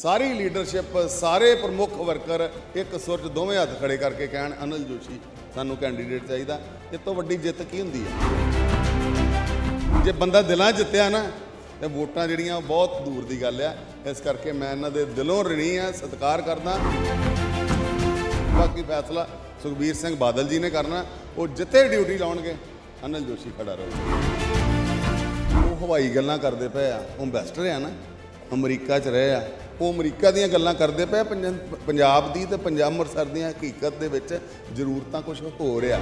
ਸਾਰੀ leadership, ਸਾਰੇ ਪ੍ਰਮੁੱਖ worker ਇੱਕ ਸੁਰ 'ਚ ਦੋਵੇਂ ਹੱਥ ਖੜੇ ਕਰਕੇ ਕਹਿਣ, ਅਨਿਲ ਜੋਸ਼ੀ, ਸਾਨੂੰ ਕੈਂਡੀਡੇਟ ਚਾਹੀਦਾ। ਇਹ ਤੋਂ ਵੱਡੀ ਜਿੱਤ ਕੀ ਹੁੰਦੀ ਹੈ? ਜੇ ਬੰਦਾ ਦਿਲਾਂ ਜਿੱਤਿਆ ਨਾ, ਤੇ ਵੋਟਾਂ ਜਿਹੜੀਆਂ ਉਹ ਬਹੁਤ ਦੂਰ ਦੀ ਗੱਲ ਆ। ਇਸ ਕਰਕੇ ਮੈਂ ਇਹਨਾਂ ਦੇ ਦਿਲੋਂ ਰਣੀ ਆ, ਸਤਿਕਾਰ ਕਰਦਾ। ਬਾਕੀ ਫੈਸਲਾ ਸੁਖਬੀਰ ਸਿੰਘ ਬਾਦਲ ਜੀ ਨੇ ਕਰਨਾ। ਉਹ ਜਿੱਥੇ ਡਿਊਟੀ ਲਾਉਣਗੇ, ਅਨਿਲ ਜੋਸ਼ੀ ਖੜਾ ਰਹੂਗਾ ਉਹ ਹਵਾਈ ਗੱਲਾਂ ਕਰਦੇ ਪਏ ਆ। ਉਹ ਇੰਵੈਸਟਰ ਆ ਨਾ, ਅਮਰੀਕਾ 'ਚ ਰਹੇ ਆ। ਉਹ ਅਮਰੀਕਾ ਦੀਆਂ ਗੱਲਾਂ ਕਰਦੇ ਪਏ ਪੰਜਾਬ ਦੀ ਤੇ ਪੰਜਾਬ ਅੰਮ੍ਰਿਤਸਰ ਦੀਆਂ ਹਕੀਕਤ ਦੇ ਵਿੱਚ ਜ਼ਰੂਰਤਾਂ ਕੁਝ ਹੋ ਰਿਹਾ।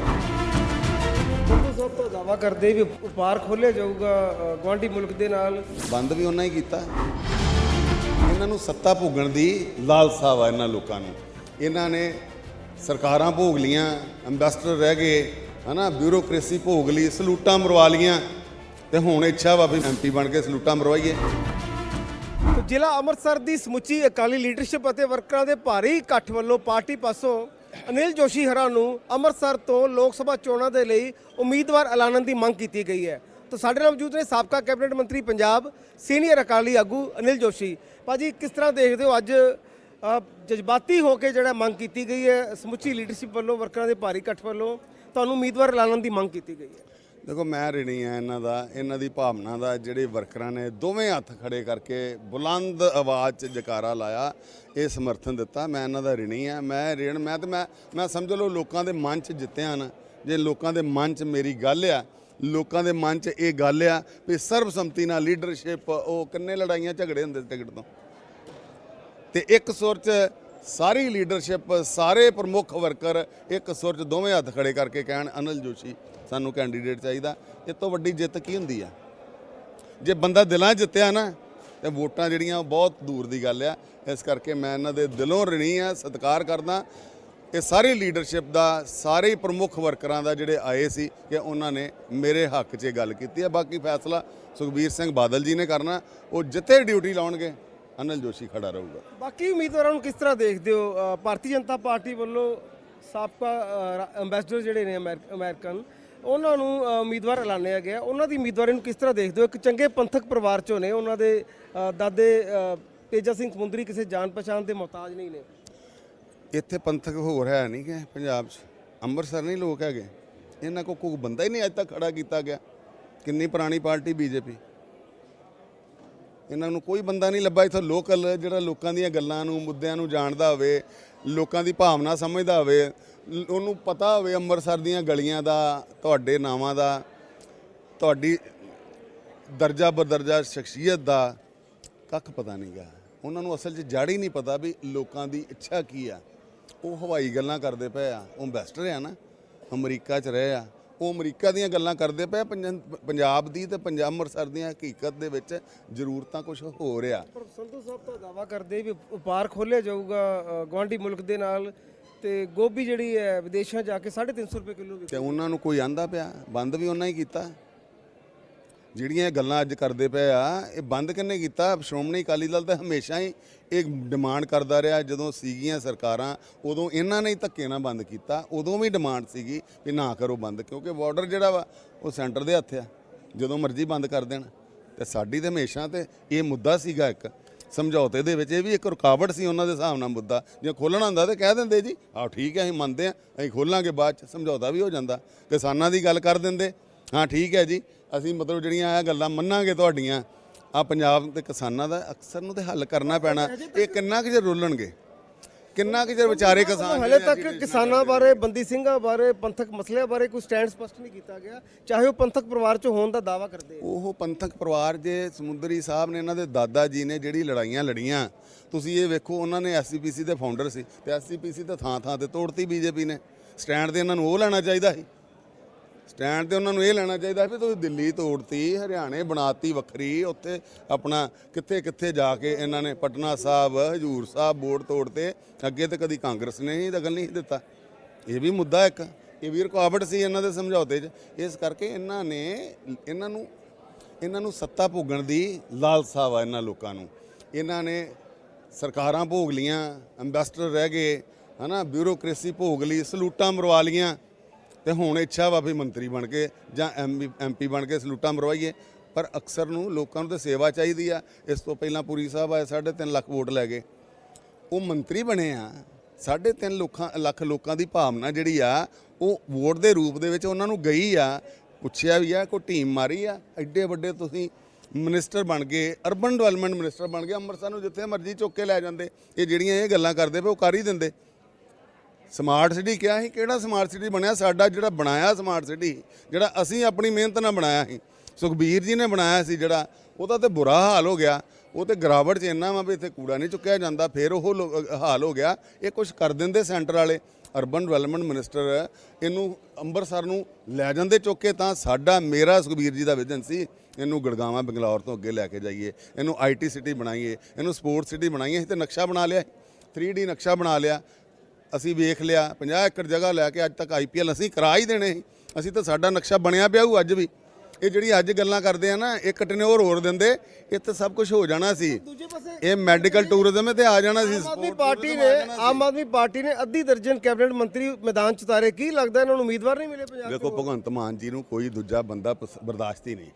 ਤਾਂ ਦਾਵਾ ਕਰਦੇ ਵੀ ਵਪਾਰ ਖੋਲ੍ਹਿਆ ਜਾਊਗਾ ਅ, ਗੁਆਂਢੀ ਮੁਲਕ ਦੇ ਨਾਲ। ਬੰਦ ਵੀ ਉਹਨਾਂ ਹੀ ਕੀਤਾ। ਇਹਨਾਂ ਨੂੰ ਸੱਤਾ ਭੋਗਣ ਦੀ ਲਾਲਸਾ ਵਾ ਇਹਨਾਂ ਲੋਕਾਂ ਨੂੰ। ਇਹਨਾਂ ਨੇ ਸਰਕਾਰਾਂ ਭੋਗ ਲੀਆਂ ਐਮਬੈਸਡਰ ਰਹਿ ਗਏ ਹਨਾ ਬਿਊਰੋਕ੍ਰੇਸੀ ਭੋਗ ਲਈ ਸਲੂਟਾਂ ਮਰਵਾ ਲੀਆਂ। ਤੇ ਹੁਣ ਇੱਛਾ ਵਾ ਵੀ ਐਮਪੀ ਬਣ ਕੇ ਸਲੂਟਾਂ ਮਰਵਾਈਏ। ਜ਼ਿਲ੍ਹਾ ਅੰਮ੍ਰਿਤਸਰ ਦੀ ਸਮੁੱਚੀ ਅਕਾਲੀ ਲੀਡਰਸ਼ਿਪ ਅਤੇ ਵਰਕਰਾਂ ਦੇ ਭਾਰੀ ਇਕੱਠ ਵੱਲੋਂ ਪਾਰਟੀ ਪਾਸੋਂ ਅਨਿਲ ਜੋਸ਼ੀ ਹਰਾ ਨੂੰ ਅੰਮ੍ਰਿਤਸਰ ਤੋਂ ਲੋਕ ਸਭਾ ਚੋਣਾਂ ਦੇ ਲਈ ਉਮੀਦਵਾਰ ਐਲਾਨਣ ਦੀ ਮੰਗ ਕੀਤੀ ਗਈ ਹੈ। ਤਾਂ ਸਾਡੇ ਨਾਲ ਮੌਜੂਦ ਨੇ ਸਾਬਕਾ ਕੈਬਨਿਟ ਮੰਤਰੀ ਪੰਜਾਬ, ਸੀਨੀਅਰ ਅਕਾਲੀ ਆਗੂ ਅਨਿਲ ਜੋਸ਼ੀ। ਭਾਜੀ, ਕਿਸ ਤਰ੍ਹਾਂ ਦੇਖਦੇ ਹੋ ਅੱਜ ਜਜ਼ਬਾਤੀ ਹੋ ਕੇ ਜਿਹੜਾ ਮੰਗ ਕੀਤੀ ਗਈ ਹੈ ਸਮੁੱਚੀ ਲੀਡਰਸ਼ਿਪ ਵੱਲੋਂ, ਵਰਕਰਾਂ ਦੇ ਭਾਰੀ ਇਕੱਠ ਵੱਲੋਂ, ਤੁਹਾਨੂੰ ਉਮੀਦਵਾਰ ਐਲਾਨਣ ਦੀ ਮੰਗ ਕੀਤੀ ਗਈ ਹੈ? ਦੇਖੋ, ਮੈਂ ਰਿਣੀ ਆ ਇਹਨਾਂ ਦਾ, ਇਹਨਾਂ ਦੀ ਭਾਵਨਾ ਦਾ, ਜਿਹੜੇ ਵਰਕਰਾਂ ਨੇ ਦੋਵੇਂ ਹੱਥ ਖੜੇ ਕਰਕੇ ਬੁਲੰਦ ਆਵਾਜ਼ 'ਚ ਜਕਾਰਾ ਲਾਇਆ, ਇਹ ਸਮਰਥਨ ਦਿੱਤਾ। ਮੈਂ ਇਹਨਾਂ ਦਾ ਰਿਣੀ ਆ, ਮੈਂ ਰਿਣ, ਮੈਂ ਤੇ ਮੈਂ ਮੈਂ ਸਮਝ ਲਓ ਲੋਕਾਂ ਦੇ ਮਨ 'ਚ ਜਿੱਤਿਆ ਨਾ, ਜੇ ਲੋਕਾਂ ਦੇ ਮਨ 'ਚ ਮੇਰੀ ਗੱਲ ਆ, ਲੋਕਾਂ ਦੇ ਮਨ 'ਚ ਇਹ ਗੱਲ ਆ ਵੀ ਸਰਬਸੰਮਤੀ ਨਾਲ ਲੀਡਰਸ਼ਿਪ, ਉਹ ਕਿੰਨੇ ਲੜਾਈਆਂ ਝਗੜੇ ਹੁੰਦੇ ਟਿਕਟ ਤੋਂ। ਤੇ ਇੱਕ ਸੁਰ 'ਚ ਸਾਰੀ ਲੀਡਰਸ਼ਿਪ, ਸਾਰੇ ਪ੍ਰਮੁੱਖ ਵਰਕਰ ਇੱਕ ਸੁਰ 'ਚ ਦੋਵੇਂ ਹੱਥ ਖੜੇ ਕਰਕੇ ਕਹਿਣ, ਅਨਿਲ ਜੋਸ਼ੀ, ਸਾਨੂੰ ਕੈਂਡੀਡੇਟ ਚਾਹੀਦਾ। ਇਹ ਤੋਂ ਵੱਡੀ ਜਿੱਤ ਕੀ ਹੁੰਦੀ ਆ? ਜੇ ਬੰਦਾ ਦਿਲਾਂ ਜਿੱਤਿਆ ਨਾ, ਤੇ ਵੋਟਾਂ ਜਿਹੜੀਆਂ ਉਹ ਬਹੁਤ ਦੂਰ ਦੀ ਗੱਲ ਆ। ਇਸ ਕਰਕੇ ਮੈਂ ਇਹਨਾਂ ਦੇ ਦਿਲੋਂ ਰਣੀ ਆ, ਸਤਿਕਾਰ ਕਰਦਾ। ਇਹ ਸਾਰੀ ਲੀਡਰਸ਼ਿਪ ਦਾ, ਸਾਰੇ ਪ੍ਰਮੁੱਖ ਵਰਕਰਾਂ ਦਾ ਜਿਹੜੇ ਆਏ ਸੀ ਕਿ ਉਹਨਾਂ ਨੇ ਮੇਰੇ ਹੱਕ 'ਚ ਇਹ ਗੱਲ ਕੀਤੀ ਹੈ ਬਾਕੀ ਫੈਸਲਾ ਸੁਖਬੀਰ ਸਿੰਘ ਬਾਦਲ ਜੀ ਨੇ ਕਰਨਾ। ਉਹ ਜਿੱਥੇ ਡਿਊਟੀ ਲਾਉਣਗੇ ਅਨਿਲ ਜੋਸ਼ੀ ਖੜਾ ਰਹੂਗਾ। ਬਾਕੀ ਉਮੀਦਵਾਰਾਂ ਨੂੰ ਕਿਸ ਤਰ੍ਹਾਂ ਦੇਖਦੇ ਹੋ? ਭਾਰਤੀ ਜਨਤਾ ਪਾਰਟੀ ਵੱਲੋਂ ਸਾਬਕਾ ਐਮਬੈਸਡਰ ਜਿਹੜੇ ਨੇ ਅਮੈਰ- ਅਮਰੀਕਨ ਉਹਨਾਂ ਨੂੰ ਉਮੀਦਵਾਰ ਐਲਾਨਿਆ ਗਿਆ। ਉਹਨਾਂ ਦੀ ਉਮੀਦਵਾਰੀ ਨੂੰ ਕਿਸ ਤਰ੍ਹਾਂ ਦੇਖਦੇ ਹੋ? ਇੱਕ ਚੰਗੇ ਪੰਥਕ ਪਰਿਵਾਰ ਚੋਂ ਨੇ। ਉਹਨਾਂ ਦੇ ਦਾਦੇ ਤੇਜਾ ਸਿੰਘ ਸਮੁੰਦਰੀ ਕਿਸੇ ਜਾਣ ਪਛਾਣ ਦੇ ਮੁਹਤਾਜ ਨਹੀਂ ਨੇ। ਇੱਥੇ ਪੰਥਕ ਹੋਰ ਹੈ ਨਹੀਂ ਕਿ ਪੰਜਾਬ 'ਚ। ਅੰਮ੍ਰਿਤਸਰ ਨਹੀਂ ਲੋਕ ਹੈਗੇ। ਇਹਨਾਂ ਕੋ ਕੋਈ ਬੰਦਾ ਹੀ ਨਹੀਂ ਅੱਜ ਤੱਕ ਖੜਾ ਕੀਤਾ ਗਿਆ। ਕਿੰਨੀ ਪੁਰਾਣੀ ਪਾਰਟੀ ਬੀਜੇਪੀ। ਇਹਨਾਂ ਨੂੰ ਕੋਈ ਬੰਦਾ ਨਹੀਂ ਲੱਭਾ ਇੱਥੇ ਲੋਕਲ ਜਿਹੜਾ ਲੋਕਾਂ ਦੀਆਂ ਗੱਲਾਂ ਨੂੰ, ਮੁੱਦਿਆਂ ਨੂੰ ਜਾਣਦਾ ਹੋਵੇ, ਲੋਕਾਂ ਦੀ ਭਾਵਨਾ ਸਮਝਦਾ ਹੋਵੇ, ਉਹਨੂੰ ਪਤਾ ਹੋਵੇ ਅੰਮ੍ਰਿਤਸਰ ਦੀਆਂ ਗਲੀਆਂ ਦਾ, ਤੁਹਾਡੇ ਨਾਵਾਂ ਦਾ, ਤੁਹਾਡੀ ਦਰਜਾ ਬਦਰਜਾ ਸ਼ਖਸੀਅਤ ਦਾ, ਕੱਖ ਪਤਾ ਨਹੀਂਗਾ ਉਹਨਾਂ ਨੂੰ ਅਸਲ 'ਚ ਜੜ ਹੀ ਨਹੀਂ ਪਤਾ ਵੀ ਲੋਕਾਂ ਦੀ ਇੱਛਾ ਕੀ ਆ। ਉਹ ਹਵਾਈ ਗੱਲਾਂ ਕਰਦੇ ਪਏ ਆ, ਉਹ ਇੰਵੈਸਟਰ ਆ ਨਾ, ਅਮਰੀਕਾ 'ਚ ਰਹੇ ਆ। ਉਹ ਅਮਰੀਕਾ ਦੀਆਂ ਗੱਲਾਂ ਕਰਦੇ ਪਏ ਪੰਜਾਬ ਦੀ ਤੇ ਪੰਜਾਬ ਅੰਮ੍ਰਿਤਸਰ ਦੀਆਂ ਹਕੀਕਤ ਦੇ ਵਿੱਚ ਜ਼ਰੂਰਤਾਂ ਕੁਝ ਹੋ ਰਿਹਾ। ਪਰ ਸੰਧੂ ਸਾਹਿਬ ਤਾਂ ਦਾਵਾ ਕਰਦੇ ਵੀ ਵਪਾਰ ਖੋਲ੍ਹਿਆ ਜਾਊਗਾ ਅ, ਗੁਆਂਢੀ ਮੁਲਕ ਦੇ ਨਾਲ ਤੇ ਗੋਭੀ ਜਿਹੜੀ ਹੈ ਵਿਦੇਸ਼ਾਂ ਜਾ ਕੇ 350 ਰੁਪਏ ਕਿਲੋ ਵਿਕ ਤੇ ਉਹਨਾਂ ਨੂੰ ਕੋਈ ਆਂਦਾ ਪਿਆ? ਬੰਦ ਵੀ ਉਹਨਾਂ ਹੀ ਕੀਤਾ। ਜਿਹੜੀਆਂ ਇਹ ਗੱਲਾਂ ਅੱਜ ਕਰਦੇ ਪਏ ਆ, ਇਹ ਬੰਦ ਕਿੰਨੇ ਕੀਤਾ? ਸ਼੍ਰੋਮਣੀ ਅਕਾਲੀ ਦਲ ਤਾਂ ਹਮੇਸ਼ਾ ਹੀ ਇਹ ਡਿਮਾਂਡ ਕਰਦਾ ਰਿਹਾ। ਜਦੋਂ ਸੀਗੀਆਂ ਸਰਕਾਰਾਂ, ਉਦੋਂ ਇਹਨਾਂ ਨੇ ਹੀ ਧੱਕੇ ਨਾਲ ਬੰਦ ਕੀਤਾ। ਉਦੋਂ ਵੀ ਡਿਮਾਂਡ ਸੀਗੀ ਵੀ ਨਾ ਕਰੋ ਬੰਦ, ਕਿਉਂਕਿ ਬਾਰਡਰ ਜਿਹੜਾ ਵਾ, ਉਹ ਸੈਂਟਰ ਦੇ ਹੱਥ ਆ। ਜਦੋਂ ਮਰਜ਼ੀ ਬੰਦ ਕਰ ਦੇਣ। ਤੇ ਸਾਡੀ ਤੇ ਹਮੇਸ਼ਾ ਤੇ ਇਹ ਮੁੱਦਾ ਸੀਗਾ ਇੱਕ। ਸਮਝੌਤੇ ਦੇ ਵਿੱਚ ਇਹ ਵੀ ਇੱਕ ਰੁਕਾਵਟ ਸੀ ਉਹਨਾਂ ਦੇ ਹਿਸਾਬ ਨਾਲ ਮੁੱਦਾ। ਜੇ ਖੋਲਣਾ ਹੁੰਦਾ ਤੇ ਕਹਿ ਦਿੰਦੇ ਜੀ, ਆਹ ਠੀਕ ਹੈ, ਅਸੀਂ ਮੰਨਦੇ ਆ ਅਸੀਂ ਖੋਲਾਂਗੇ ਬਾਅਦ ਚ, ਸਮਝੌਤਾ ਵੀ ਹੋ ਜਾਂਦਾ। ਕਿਸਾਨਾਂ ਦੀ ਗੱਲ ਕਰ ਦਿੰਦੇ, ਹਾਂ ਠੀਕ ਹੈ ਜੀ। ਅਸੀਂ ਮਤਲਬ ਜਿਹੜੀਆਂ ਆ ਗੱਲਾਂ ਮੰਨਾਂਗੇ ਤੁਹਾਡੀਆਂ ਆ ਪੰਜਾਬ ਦੇ ਕਿਸਾਨਾਂ ਦਾ ਅਕਸਰ ਨੂੰ ਤੇ ਹੱਲ ਕਰਨਾ ਪੈਣਾ। ਇਹ ਕਿੰਨਾ ਕੁ ਚਿਰ ਰੋਲਣਗੇ? ਕਿੰਨਾ ਕੁ ਚਿਰ ਵਿਚਾਰੇ ਕਿਸਾਨ ਹਲੇ ਤੱਕ ਕਿਸਾਨਾਂ ਬਾਰੇ ਬੰਦੀ ਸਿੰਘਾਂ ਬਾਰੇ ਪੰਥਕ ਮਸਲਿਆਂ ਬਾਰੇ ਕੋਈ ਸਟੈਂਡ ਸਪਸ਼ਟ ਨਹੀਂ ਕੀਤਾ ਗਿਆ। ਚਾਹੇ ਉਹ ਪੰਥਕ ਪਰਿਵਾਰ ਚੋਂ ਹੋਣ ਦਾ ਦਾਵਾ ਕਰਦੇ ਉਹ ਪੰਥਕ ਪਰਿਵਾਰ ਜੇ ਸਮੁੰਦਰੀ ਸਾਹਿਬ ਨੇ ਇਹਨਾਂ ਦੇ ਦਾਦਾ ਜੀ ਨੇ ਜਿਹੜੀ ਲੜਾਈਆਂ ਲੜੀਆਂ ਤੁਸੀਂ ਇਹ ਵੇਖੋ ਉਹਨਾਂ ਨੇ ਐਸਸੀਪੀਸੀ ਦੇ ਫਾਊਂਡਰ ਸੀ ਤੇ ਐਸਸੀਪੀਸੀ ਤਾਂ ਥਾਂ ਥਾਂ ਤੇ ਤੋੜਤੀ ਬੀਜੇਪੀ ਨੇ। ਸਟੈਂਡ ਤੇ ਇਹਨਾਂ ਨੂੰ ਉਹ ਲੈਣਾ ਚਾਹੀਦਾ ਸੀ। ਸਟੈਂਡ ਤੇ ਉਹਨਾਂ ਨੂੰ ਇਹ ਲੈਣਾ ਚਾਹੀਦਾ ਵੀ ਤੁਸੀਂ ਦਿੱਲੀ ਤੋੜਤੀ, ਹਰਿਆਣੇ ਬਣਾਤੀ ਵੱਖਰੀ, ਉੱਥੇ ਆਪਣਾ ਕਿੱਥੇ ਕਿੱਥੇ ਜਾ ਕੇ ਇਹਨਾਂ ਨੇ ਪਟਨਾ ਸਾਹਿਬ, ਹਜੂਰ ਸਾਹਿਬ ਬੋਰਡ ਤੋੜਤੇ, ਅੱਗੇ ਤੇ ਕਦੀ ਕਾਂਗਰਸ ਨੇ ਹੀ ਦਖਲ ਨਹੀਂ ਦਿੱਤਾ। ਇਹ ਵੀ ਮੁੱਦਾ ਇੱਕ, ਇਹ ਵੀ ਰੁਕਾਵਟ ਸੀ ਇਹਨਾਂ ਦੇ ਸਮਝੌਤੇ 'ਚ। ਇਸ ਕਰਕੇ ਇਹਨਾਂ ਨੇ, ਇਹਨਾਂ ਨੂੰ ਇਹਨਾਂ ਨੂੰ ਸੱਤਾ ਭੋਗਣ ਦੀ ਲਾਲਸਾ ਵਾ ਇਹਨਾਂ ਲੋਕਾਂ ਨੂੰ। ਇਹਨਾਂ ਨੇ ਸਰਕਾਰਾਂ ਭੋਗ ਲੀਆਂ ਐਮਬੈਸਡਰ ਰਹਿ ਗਏ, ਹਨਾ ਬਿਊਰੋਕ੍ਰੇਸੀ ਭੋਗ ਲਈ, ਸਲੂਟਾਂ ਮਰਵਾ ਲੀਆਂ। ਤੇ ਹੁਣ ਇੱਛਾ ਵਾ ਵੀ ਮੰਤਰੀ ਬਣ ਕੇ ਜਾਂ ਐਮਪੀ ਬਣ ਕੇ ਸਲੂਟਾਂ ਮਰਵਾਈਏ। ਪਰ ਅਕਸਰ ਨੂੰ ਲੋਕਾਂ ਨੂੰ ਤਾਂ ਸੇਵਾ ਚਾਹੀਦੀ ਆ। ਇਸ ਤੋਂ ਪਹਿਲਾਂ ਪੁਰੀ ਸਾਹਿਬ ਆਏ 3.5 ਲੱਖ ਵੋਟ ਲੈ ਗਏ। ਉਹ ਮੰਤਰੀ ਬਣੇ ਆ। 3.5 ਲੱਖਾਂ, ਲੱਖ ਲੋਕਾਂ ਦੀ ਭਾਵਨਾ ਜਿਹੜੀ ਆ, ਉਹ ਵੋਟ ਦੇ ਰੂਪ ਦੇ ਵਿੱਚ ਉਹਨਾਂ ਨੂੰ ਗਈ ਆ। ਪੁੱਛਿਆ ਵੀ ਆ, ਕੋਈ ਟੀਮ ਮਾਰੀ ਆ? ਐਡੇ ਵੱਡੇ ਤੁਸੀਂ ਮਿਨਿਸਟਰ ਬਣ ਗਏ, ਅਰਬਨ ਡਿਵੈਲਪਮੈਂਟ ਮਿਨਿਸਟਰ ਬਣ ਗਏ, ਅੰਮ੍ਰਿਤਸਰ ਨੂੰ ਜਿੱਥੇ ਮਰਜ਼ੀ ਚੁੱਕ ਕੇ ਲੈ ਜਾਂਦੇ। ਇਹ ਜਿਹੜੀਆਂ ਇਹ ਗੱਲਾਂ ਕਰਦੇ ਪਏ, ਉਹ ਕਰ ਹੀ ਦਿੰਦੇ। ਸਮਾਰਟ ਸਿਟੀ ਕਿਹਾ ਸੀ, ਕਿਹੜਾ ਸਮਾਰਟ ਸਿਟੀ ਬਣਿਆ? ਸਾਡਾ ਜਿਹੜਾ ਬਣਾਇਆ ਸਮਾਰਟ ਸਿਟੀ ਜਿਹੜਾ ਅਸੀਂ ਆਪਣੀ ਮਿਹਨਤ ਨਾਲ ਬਣਾਇਆ ਸੀ। ਸੁਖਬੀਰ ਜੀ ਨੇ ਬਣਾਇਆ ਸੀ ਜਿਹੜਾ, ਉਹਦਾ ਤੇ ਬੁਰਾ ਹਾਲ ਹੋ ਗਿਆ। ਉਹ ਤੇ ਗਰਾਵਟ ਚ ਇੰਨਾ ਵਾ ਵੀ ਇੱਥੇ ਕੂੜਾ ਨਹੀਂ ਚੁੱਕਿਆ ਜਾਂਦਾ, ਫਿਰ ਉਹ ਲੋ- ਹਾਲ ਹੋ ਗਿਆ। ਇਹ ਕੁਝ ਕਰ ਦਿੰਦੇ ਸੈਂਟਰ ਵਾਲੇ। ਅਰਬਨ ਡਿਵੈਲਪਮੈਂਟ ਮਿਨਿਸਟਰ ਇਹਨੂੰ ਅੰਮ੍ਰਿਤਸਰ ਨੂੰ ਲੈ ਜਾਂਦੇ ਚੁੱਕ ਕੇ ਤਾਂ ਸਾਡਾ ਮੇਰਾ ਸੁਖਬੀਰ ਜੀ ਦਾ ਵਿਜ਼ਨ ਸੀ, ਇਹਨੂੰ ਗੜਗਾਵਾਂ ਬੰਗਲੌਰ ਤੋਂ ਅੱਗੇ ਲੈ ਕੇ ਜਾਈਏ, ਇਹਨੂੰ ਆਈਟੀ ਸਿਟੀ ਬਣਾਈਏ, ਇਹਨੂੰ ਸਪੋਰਟ ਸਿਟੀ ਬਣਾਈਏ, ਅਸੀਂ ਤੇ ਨਕਸ਼ਾ ਬਣਾ ਲਿਆ। 3D ਨਕਸ਼ਾ ਬਣਾ ਲਿਆ। ਅਸੀਂ ਵੇਖ ਲਿਆ 50 ਏਕੜ ਜਗ੍ਹਾ ਲੈ ਕੇ ਅੱਜ ਤੱਕ ਆਈਪੀਐਲ ਅਸੀਂ ਕਰਾ ਹੀ ਦੇਣੇ ਸੀ। ਅਸੀਂ ਤਾਂ ਸਾਡਾ ਨਕਸ਼ਾ ਬਣਿਆ ਪਿਆ ਹੋਊ ਅੱਜ ਵੀ। ਇਹ ਜਿਹੜੀ ਅੱਜ ਗੱਲਾਂ ਕਰਦੇ ਆ ਨਾ ਇੱਕ ਟਨਿਓਰ ਹੋਰ ਦਿੰਦੇ ਇੱਥੇ ਸਭ ਕੁਝ ਹੋ ਜਾਣਾ ਸੀ। ਇਹ ਮੈਡੀਕਲ ਟੂਰਿਜ਼ਮ ਤੇ ਆ ਜਾਣਾ ਸੀ ਆਮ ਆਦਮੀ ਪਾਰਟੀ ਨੇ। ਆਮ ਆਦਮੀ ਪਾਰਟੀ ਨੇ ਅੱਧੀ ਦਰਜਨ ਕੈਬਨਿਟ ਮੰਤਰੀ ਮੈਦਾਨ ਚ ਉਤਾਰੇ। ਕੀ ਲੱਗਦਾ ਇਹਨਾਂ ਨੂੰ ਉਮੀਦਵਾਰ ਨਹੀਂ ਮਿਲੇ ਪੰਜਾਬ ਦੇਖੋ ਭਗਵੰਤ ਮਾਨ ਜੀ ਨੂੰ ਕੋਈ ਦੂਜਾ ਬੰਦਾ ਬਰਦਾਸ਼ਤ ਹੀ ਨਹੀਂ।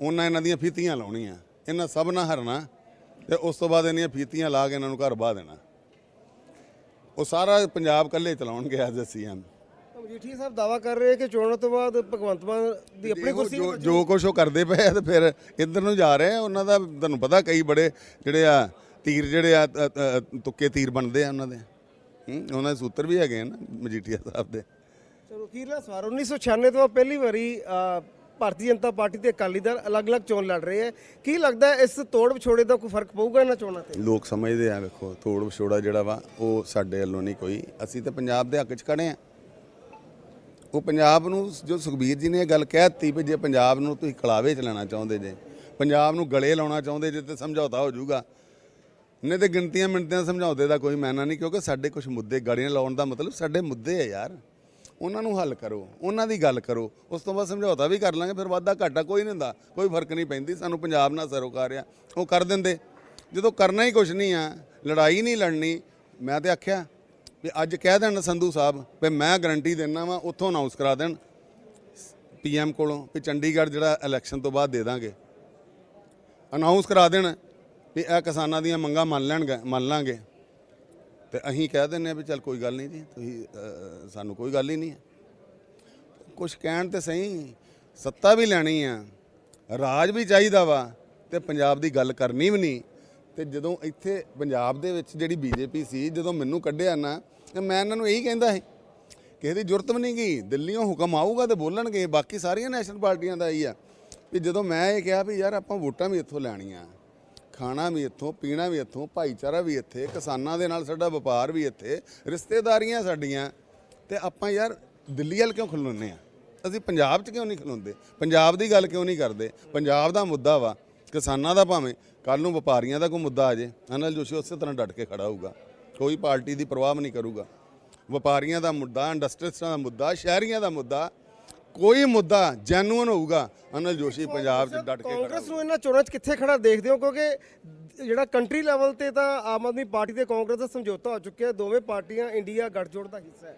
ਉਹਨਾਂ ਇਹਨਾਂ ਦੀਆਂ ਫੀਤੀਆਂ ਲਾਉਣੀਆਂ। ਇਹਨਾਂ ਸਭ ਨਾਲ ਹਰਨਾ ਤੇ ਉਸ ਤੋਂ ਬਾਅਦ ਇਹਨੀਆਂ ਫੀਤੀਆਂ ਲਾ ਕੇ ਇਹਨਾਂ ਨੂੰ ਘਰ ਬਾਹ ਦੇਣਾ। ਉਹ ਸਾਰਾ ਪੰਜਾਬ ਇਕੱਲੇ ਚਲਾਉਣਗੇ as a CM Majithia Sahib ਦਾਵਾ ਕਰ ਰਹੇ ਕਿ ਚੋਣਾਂ ਤੋਂ ਬਾਅਦ ਭਗਵੰਤ ਮਾਨ ਦੀ ਆਪਣੀ ਕੁਰਸੀ ਜੋ ਜੋ ਕੁਛ ਉਹ ਕਰਦੇ ਪਏ ਆ ਤੇ ਫਿਰ ਇੱਧਰ ਨੂੰ ਜਾ ਰਹੇ ਆ ਉਹਨਾਂ ਦਾ ਤੁਹਾਨੂੰ ਪਤਾ ਕਈ ਬੜੇ ਜਿਹੜੇ ਆ ਤੀਰ ਜਿਹੜੇ ਆ ਅ, ਅ, ਤੁੱਕੇ ਤੀਰ ਬਣਦੇ ਆ ਉਹਨਾਂ ਦੇ। ਹੂੰ, ਉਹਨਾਂ ਦੇ ਸੂਤਰ ਵੀ ਹੈਗੇ ਆ ਨਾ ਮਜੀਠੀਆ ਸਾਹਿਬ ਦੇ। ਚਲੋ ਅਖੀਰਲਾ ਸਵਾਲ 1996 ਤੋਂ ਪਹਿਲੀ ਵਾਰੀ ਅ, ਭਾਰਤੀ ਜਨਤਾ ਪਾਰਟੀ ਤੇ ਅਕਾਲੀ ਦਲ ਅਲੱਗ-ਅਲੱਗ ਚੋਣ ਲੜ ਰਹੇ ਹੈ। ਕੀ ਲੱਗਦਾ ਹੈ ਇਸ ਤੋੜ ਵਿਛੋੜੇ ਦਾ ਕੋਈ ਫ਼ਰਕ ਪਊਗਾ ਇਹਨਾਂ ਚੋਣਾਂ ਤੇ? ਲੋਕ ਸਮਝਦੇ ਆ, ਵੇਖੋ, ਤੋੜ ਵਿਛੋੜਾ ਜਿਹੜਾ ਵਾ, ਉਹ ਸਾਡੇ ਵੱਲੋਂ ਨਹੀਂ ਕੋਈ। ਅਸੀਂ ਤਾਂ ਪੰਜਾਬ ਦੇ ਹੱਕ 'ਚ ਖੜੇ ਆ ਉਹ ਪੰਜਾਬ ਨੂੰ, ਜੋ ਸੁਖਬੀਰ ਜੀ ਨੇ ਇਹ ਗੱਲ ਕਹਿ ਦਿੱਤੀ ਵੀ ਜੇ ਪੰਜਾਬ ਨੂੰ ਤੁਸੀਂ ਕਲਾਵੇ ਚ ਲੈਣਾ ਚਾਹੁੰਦੇ ਜੇ, ਪੰਜਾਬ ਨੂੰ ਗਲੇ ਲਾਉਣਾ ਚਾਹੁੰਦੇ ਜੇ ਤੇ ਸਮਝੌਤਾ ਹੋ ਜਾਊਗਾ। ਨਹੀਂ ਤੇ ਗਿਣਤੀਆਂ ਮਿੰਟਾਂ ਸਮਝੌਤੇ ਦਾ ਕੋਈ ਮਾਇਨਾ ਨਹੀਂ, ਕਿਉਂਕਿ ਸਾਡੇ ਕੁਝ ਮੁੱਦੇ ਗੜੀਆਂ ਲਾਉਣ ਦਾ ਮਤਲਬ ਸਾਡੇ ਮੁੱਦੇ ਆ ਯਾਰ। ਉਹਨਾਂ ਨੂੰ ਹੱਲ ਕਰੋ, ਉਹਨਾਂ ਦੀ ਗੱਲ ਕਰੋ। ਉਸ ਤੋਂ ਬਾਅਦ ਸਮਝੌਤਾ ਵੀ ਕਰ ਲਾਂਗੇ, ਫਿਰ ਵਾਧਾ ਘਾਟਾ ਕੋਈ ਨਹੀਂ ਹੁੰਦਾ, ਕੋਈ ਫ਼ਰਕ ਨਹੀਂ ਪੈਂਦੀ, ਸਾਨੂੰ ਪੰਜਾਬ ਨਾਲ ਸਰੋਕਾਰ ਆ, ਉਹ ਕਰ ਦਿੰਦੇ। ਜਦੋਂ ਕਰਨਾ ਹੀ ਕੁਝ ਨਹੀਂ ਆ, ਲੜਾਈ ਨਹੀਂ ਲੜਨੀ, ਮੈਂ ਤੇ ਆਖਿਆ ਵੀ ਅੱਜ ਕਹਿ ਦੇਣ ਸੰਧੂ ਸਾਹਿਬ ਵੀ ਮੈਂ ਗਰੰਟੀ ਦਿੰਦਾ ਵਾਂ, ਉੱਥੋਂ ਅਨਾਉਂਸ ਕਰਾ ਦੇਣ। ਪੀਐਮ ਕੋਲੋਂ ਵੀ ਚੰਡੀਗੜ੍ਹ ਜਿਹੜਾ ਇਲੈਕਸ਼ਨ ਤੋਂ ਬਾਅਦ ਦੇ ਦਾਂਗੇ। ਅਨਾਉਂਸ ਕਰਾ ਦੇਣ ਵੀ ਇਹ ਕਿਸਾਨਾਂ ਦੀਆਂ ਮੰਗਾਂ ਮੰਨ ਲੈਣਗੇ, ਮੰਨ ਲਾਂਗੇ। ਤੇ ਅਸੀਂ ਕਹਿ ਦਿੰਨੇ ਆ ਵੀ ਚੱਲ ਕੋਈ ਗੱਲ ਨਹੀਂ ਜੀ, ਤੁਸੀਂ ਸਾਨੂੰ ਕੋਈ ਗੱਲ ਹੀ ਨਹੀਂ ਹੈ। ਕੁਝ ਕਹਿਣ ਤੇ ਸਹੀ, ਸੱਤਾ ਵੀ ਲੈਣੀ ਆ, ਰਾਜ ਵੀ ਚਾਹੀਦਾ ਵਾ ਤੇ ਪੰਜਾਬ ਦੀ ਗੱਲ ਕਰਨੀ ਵੀ ਨਹੀਂ। ਤੇ ਜਦੋਂ ਇੱਥੇ ਪੰਜਾਬ ਦੇ ਵਿੱਚ ਜਿਹੜੀ ਬੀਜੇਪੀ ਸੀ, ਜਦੋਂ ਮੈਨੂੰ ਕੱਢਿਆ ਨਾ, ਤੇ ਮੈਂ ਇਹਨਾਂ ਨੂੰ ਇਹੀ ਕਹਿੰਦਾ ਸੀ, ਕਿਸੇ ਦੀ ਜ਼ਰੂਰਤ ਵੀ ਨਹੀਂ ਗਈ ਦਿੱਲੀੋਂ ਹੁਕਮ ਆਊਗਾ ਤੇ ਬੋਲਣਗੇ, ਬਾਕੀ ਸਾਰੀਆਂ ਨੈਸ਼ਨਲ ਪਾਰਟੀਆਂ ਦਾ ਹੀ ਆ। ਵੀ ਜਦੋਂ ਮੈਂ ਇਹ ਕਿਹਾ ਵੀ ਯਾਰ ਆਪਾਂ ਵੋਟਾਂ ਵੀ ਇੱਥੋਂ ਲੈਣੀਆਂ ਖਾਣਾ ਵੀ ਇੱਥੋਂ, ਪੀਣਾ ਵੀ ਇੱਥੋਂ, ਭਾਈਚਾਰਾ ਵੀ ਇੱਥੇ, ਕਿਸਾਨਾਂ ਦੇ ਨਾਲ ਸਾਡਾ ਵਪਾਰ ਵੀ ਇੱਥੇ, ਰਿਸ਼ਤੇਦਾਰੀਆਂ ਸਾਡੀਆਂ। ਤੇ ਆਪਾਂ ਯਾਰ ਦਿੱਲੀ ਵੱਲ ਕਿਉਂ ਖਲੋਨੇ ਆ? ਅਸੀਂ ਪੰਜਾਬ 'ਚ ਕਿਉਂ ਨਹੀਂ ਖਲੋਂਦੇ? ਪੰਜਾਬ ਦੀ ਗੱਲ ਕਿਉਂ ਨਹੀਂ ਕਰਦੇ? ਪੰਜਾਬ ਦਾ ਮੁੱਦਾ ਵਾ, ਕਿਸਾਨਾਂ ਦਾ ਭਾਵੇਂ ਕੱਲ ਨੂੰ ਵਪਾਰੀਆਂ ਦਾ ਕੋਈ ਮੁੱਦਾ ਆ ਜੇ, ਅਨਲ ਜੋਸ਼ੀ ਉਸੇ ਤਰ੍ਹਾਂ ਡਟ ਕੇ ਖੜਾ ਹੋਊਗਾ। ਕੋਈ ਪਾਰਟੀ ਦੀ ਪਰਵਾਹ ਨਹੀਂ ਕਰੂਗਾ। ਵਪਾਰੀਆਂ ਦਾ ਮੁੱਦਾ ਇੰਡਸਟਰੀਸਟਾਂ ਦਾ ਮੁੱਦਾ, ਸ਼ਹਿਰੀਆਂ ਦਾ ਮੁੱਦਾ ਕੋਈ ਮੁੱਦਾ ਜੈਨੂਅਨ ਹੋਊਗਾ ਅਨਲ ਜੋਸ਼ੀ ਪੰਜਾਬ 'ਚ ਡਟ ਕੇ ਖੜਾ ਕਾਂਗਰਸ ਨੂੰ ਇਹਨਾਂ ਚੋਣਾਂ 'ਚ ਕਿੱਥੇ ਖੜਾ ਦੇਖਦੇ ਹੋ? ਕਿਉਂਕਿ ਜਿਹੜਾ ਕੰਟਰੀ ਲੈਵਲ ਤੇ ਤਾਂ ਆਮ ਆਦਮੀ ਪਾਰਟੀ ਤੇ ਕਾਂਗਰਸ ਦਾ ਸਮਝੌਤਾ ਹੋ ਚੁੱਕਿਆ ਦੋਵੇਂ ਪਾਰਟੀਆਂ ਇੰਡੀਆ ਗੱਠਜੋੜ ਦਾ ਹਿੱਸਾ ਹੈ।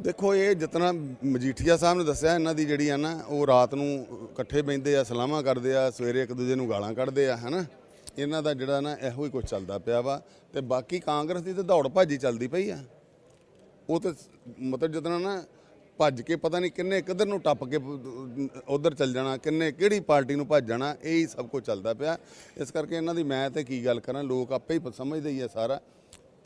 ਦੇਖੋ ਇਹ ਜਿਤਨਾ ਮਜੀਠੀਆ ਸਾਹਿਬ ਨੇ ਦੱਸਿਆ ਇਹਨਾਂ ਦੀ ਜਿਹੜੀ ਆ ਨਾ ਉਹ ਰਾਤ ਨੂੰ ਇਕੱਠੇ ਬੈਂਦੇ ਆ ਸਲਾਮਾਂ ਕਰਦੇ ਆ ਸਵੇਰੇ ਇੱਕ ਦੂਜੇ ਨੂੰ ਗਾਲਾਂ ਕੱਢਦੇ ਆ ਹਨਾ? ਇਹਨਾਂ ਦਾ ਜਿਹੜਾ ਨਾ ਇਹੋ ਹੀ ਕੁਝ ਚੱਲਦਾ ਪਿਆ ਵਾ ਤੇ ਬਾਕੀ ਕਾਂਗਰਸ ਦੀ ਤੇ ਦੌੜ ਭਾਜੀ ਚੱਲਦੀ ਪਈ ਆ। ਉਹ ਤੇ ਮਤਲਬ ਜਿਤਨਾ ਨਾ ਭੱਜ ਕੇ ਪਤਾ ਨਹੀਂ ਕਿੰਨੇ ਕਿੱਧਰ ਨੂੰ ਟੱਪ ਕੇ ਉਧਰ ਚੱਲ ਜਾਣਾ ਕਿੰਨੇ ਕਿਹੜੀ ਪਾਰਟੀ ਨੂੰ ਭੱਜ ਜਾਣਾ ਇਹ ਹੀ ਸਭ ਕੁਝ ਚੱਲਦਾ ਪਿਆ। ਇਸ ਕਰਕੇ ਇਹਨਾਂ ਦੀ ਮੈਂ ਤੇ ਕੀ ਗੱਲ ਕਰਾਂ ਲੋਕ ਆਪੇ ਹੀ ਸਮਝਦੇ ਹੀ ਆ ਸਾਰਾ।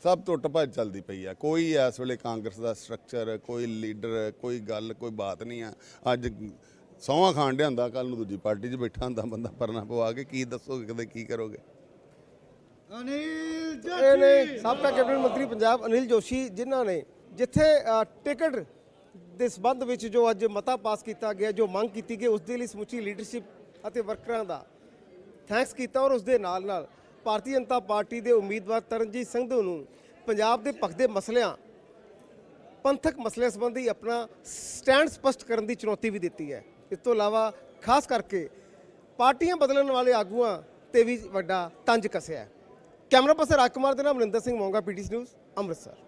ਸਭ ਟੁੱਟ ਭੱਜ ਚੱਲਦੀ ਪਈ ਆ। ਕੋਈ ਇਸ ਵੇਲੇ ਕਾਂਗਰਸ ਦਾ ਸਟਰਕਚਰ ਕੋਈ ਲੀਡਰ ਕੋਈ ਗੱਲ ਕੋਈ ਬਾਤ ਨਹੀਂ ਆ। ਅੱਜ ਸੌਹਾਂ ਖਾਣ ਡਿਆ ਹੁੰਦਾ ਕੱਲ ਨੂੰ ਦੂਜੀ ਪਾਰਟੀ 'ਚ ਬੈਠਾ ਹੁੰਦਾ ਬੰਦਾ ਪਰਨਾ ਪਵਾ ਕੇ ਕੀ ਦੱਸੋਗੇ ਕਦੇ ਕੀ ਕਰੋਗੇ? ਇਹ ਨੇ ਸਾਬਕਾ ਕੈਬਨਿਟ ਮੰਤਰੀ ਪੰਜਾਬ ਅਨਿਲ ਜੋਸ਼ੀ ਜਿਨ੍ਹਾਂ ਨੇ ਜਿੱਥੇ ਟਿਕਟ ਦੇ ਸਬੰਧ ਵਿੱਚ ਜੋ ਅੱਜ ਮਤਾ ਪਾਸ ਕੀਤਾ ਗਿਆ, ਜੋ ਮੰਗ ਕੀਤੀ ਗਈ, ਉਸ ਦੇ ਲਈ ਸਮੁੱਚੀ ਲੀਡਰਸ਼ਿਪ ਅਤੇ ਵਰਕਰਾਂ ਦਾ ਥੈਂਕਸ ਕੀਤਾ ਔਰ ਉਸ ਦੇ ਨਾਲ ਨਾਲ ਭਾਰਤੀ ਜਨਤਾ ਪਾਰਟੀ ਦੇ ਉਮੀਦਵਾਰ ਤਰਨਜੀਤ ਸੰਧੂ ਨੂੰ ਪੰਜਾਬ ਦੇ ਭਖਦੇ ਮਸਲਿਆਂ, ਪੰਥਕ ਮਸਲਿਆਂ ਸੰਬੰਧੀ ਆਪਣਾ ਸਟੈਂਡ ਸਪਸ਼ਟ ਕਰਨ ਦੀ ਚੁਣੌਤੀ ਵੀ ਦਿੱਤੀ ਹੈ। ਇਸ ਤੋਂ ਇਲਾਵਾ ਖਾਸ ਕਰਕੇ ਪਾਰਟੀਆਂ ਬਦਲਣ ਵਾਲੇ ਆਗੂਆਂ ਤੇ ਵੀ ਵੱਡਾ ਤੰਜ ਕੱਸਿਆ ਕੈਮਰਾ ਪਰਸਨ ਰਾਜਕੁਮਾਰ ਦੇ ਨਾਲ ਮਨਿੰਦਰ ਸਿੰਘ ਮੋਂਗਾ ਪੀਟੀਸੀ ਨਿਊਜ਼ ਅੰਮ੍ਰਿਤਸਰ।